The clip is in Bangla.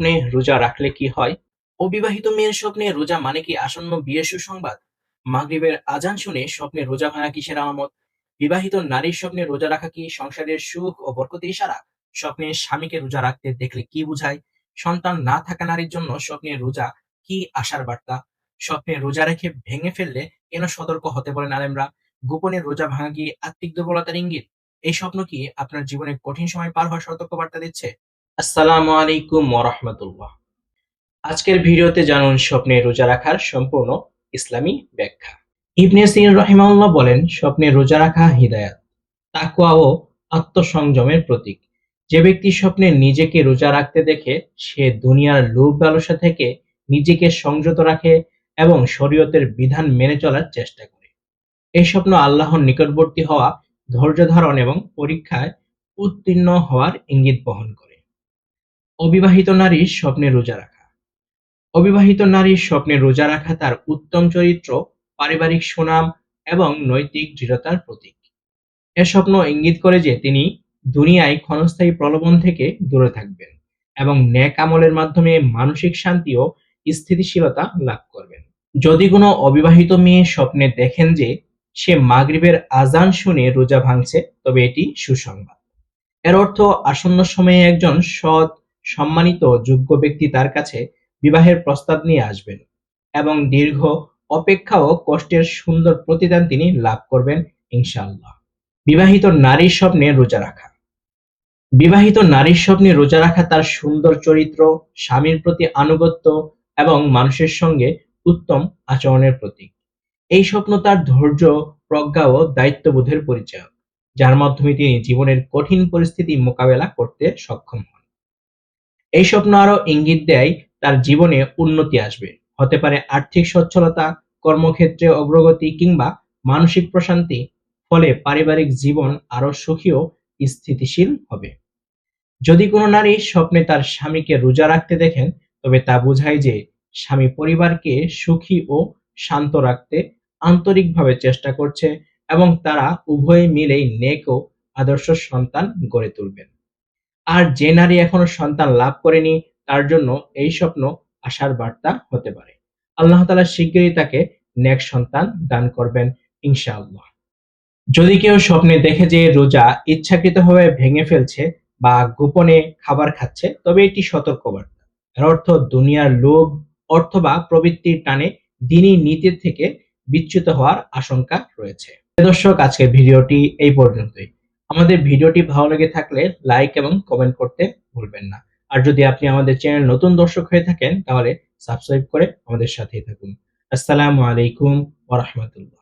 স্বপ্নে রোজা রাখলে কি হয়? অবিবাহিত মেয়ের স্বপ্নে রোজা মানে কি আসন্ন বিয়ের সুসংবাদ? মাগরিবের আজান শুনে স্বপ্নে রোজা ভাঙা কিসের আলামত বিবাহিত নারীর স্বপ্নে রোজা রাখা কি সংসারের সুখ ও বরকতে ইশারা? স্বপ্নে স্বামীকে রোজা রাখতে দেখলে কি বোঝায়? সন্তান না থাকা নারীর জন্য স্বপ্নে রোজা কি আশার বার্তা? স্বপ্নে রোজা রেখে ভেঙে ফেললে কেন সতর্ক হতে বলেন আলেমরা? গোপনে রোজা ভাঙা কি আত্মিক দুর্বলতার ইঙ্গিত? এই স্বপ্ন কি আপনার জীবনে কঠিন সময় পার হওয়ার সতর্ক বার্তা দিচ্ছে? আসসালামু আলাইকুম ওরহমতুল্লাহ আজকের ভিডিওতে জানুন স্বপ্নে রোজা রাখার সম্পূর্ণ ইসলামী ব্যাখ্যা। ইবনে সিন রহিমাউল্লাহ বলেন, স্বপ্নে রোজা রাখা হিদায়াত, তাকওয়া ও আত্মসংযমের প্রতীক। যে ব্যক্তি স্বপ্নে নিজেকে রোজা রাখতে দেখে, সে দুনিয়ার লোভ লালসা থেকে নিজেকে সংযত রাখে এবং শরীয়তের বিধান মেনে চলার চেষ্টা করে। এই স্বপ্ন আল্লাহর নিকটবর্তী হওয়া ধৈর্য ধারণ এবং পরীক্ষায় উত্তীর্ণ হওয়ার ইঙ্গিত বহন করে। অবিবাহিত নারীর স্বপ্নে রোজা রাখা। অবিবাহিত নারীর স্বপ্নে রোজা রাখা তার উত্তম চরিত্র, পারিবারিক সুনাম এবং নৈতিক দৃঢ়তার প্রতীক। এ স্বপ্ন ইঙ্গিত করে যে তিনি দুনিয়ায় ক্ষণস্থায়ী প্রলোভন থেকে দূরে থাকবেন এবং ন্যাক আমলের মাধ্যমে মানসিক শান্তি ও স্থিতিশীলতা লাভ করবেন। যদি কোনো অবিবাহিত মেয়ে স্বপ্নে দেখেন যে সে মাগরিবের আজান শুনে রোজা ভাঙছে, তবে এটি সুসংবাদ। এর অর্থ আসন্ন সময়ে একজন সৎ সম্মানিত যোগ্য ব্যক্তি তার কাছে বিবাহের প্রস্তাব নিয়ে আসবেন এবং দীর্ঘ অপেক্ষা ও কষ্টের সুন্দর প্রতিদান তিনি লাভ করবেন, ইনশাআল্লাহ। বিবাহিত নারীর স্বপ্নে রোজা রাখা। বিবাহিত নারীর স্বপ্নে রোজা রাখা তার সুন্দর চরিত্র, স্বামীর প্রতি আনুগত্য এবং মানুষের সঙ্গে উত্তম আচরণের প্রতীক। এই স্বপ্ন তার ধৈর্য, প্রজ্ঞা ও দায়িত্ববোধের পরিচয়, যার মাধ্যমে তিনি জীবনের কঠিন পরিস্থিতি মোকাবেলা করতে সক্ষম হন। এই স্বপ্ন আরও ইঙ্গিত দেয় তার জীবনে উন্নতি আসবে। হতে পারে আর্থিক সচ্ছলতা, কর্মক্ষেত্রে অগ্রগতি কিংবা মানসিক প্রশান্তি, ফলে পারিবারিক জীবন আরও সুখী ও স্থিতিশীল হবে। যদি কোনো নারী স্বপ্নে তার স্বামীকে রোজা রাখতে দেখেন, তবে তা বোঝায় যে স্বামী পরিবারকে সুখী ও শান্ত রাখতে আন্তরিকভাবে চেষ্টা করছে এবং তারা উভয়ে মিলেই নেক ও আদর্শ সন্তান গড়ে তুলবেন। আর যে নারী এখনও সন্তান লাভ করেনি, তার জন্য এই স্বপ্ন আশার বার্তা হতে পারে। আল্লাহ তালা শিগগিরই তাকে নেক সন্তান দান করবেন, ইনশাআল্লাহ। যদি কেউ স্বপ্নে দেখে যে রোজা ইচ্ছাকৃতভাবে ভেঙে ফেলছে বা গোপনে খাবার খাচ্ছে, তবে এটি সতর্কবার্তা। এর অর্থ দুনিয়ার লোভ, অর্থ বা প্রবৃত্তির টানে দিনই নীতির থেকে বিচ্যুত হওয়ার আশঙ্কা রয়েছে। দর্শক, আজকের ভিডিওটি এই পর্যন্তই। আমাদের ভিডিওটি ভালো লেগে থাকলে লাইক এবং কমেন্ট করতে ভুলবেন না। আর যদি আপনি আমাদের চ্যানেল নতুন দর্শক হয়ে থাকেন, তাহলে সাবস্ক্রাইব করে আমাদের সাথেই থাকুন। আসসালামু আলাইকুম ওয়া রাহমাতুল্লাহ।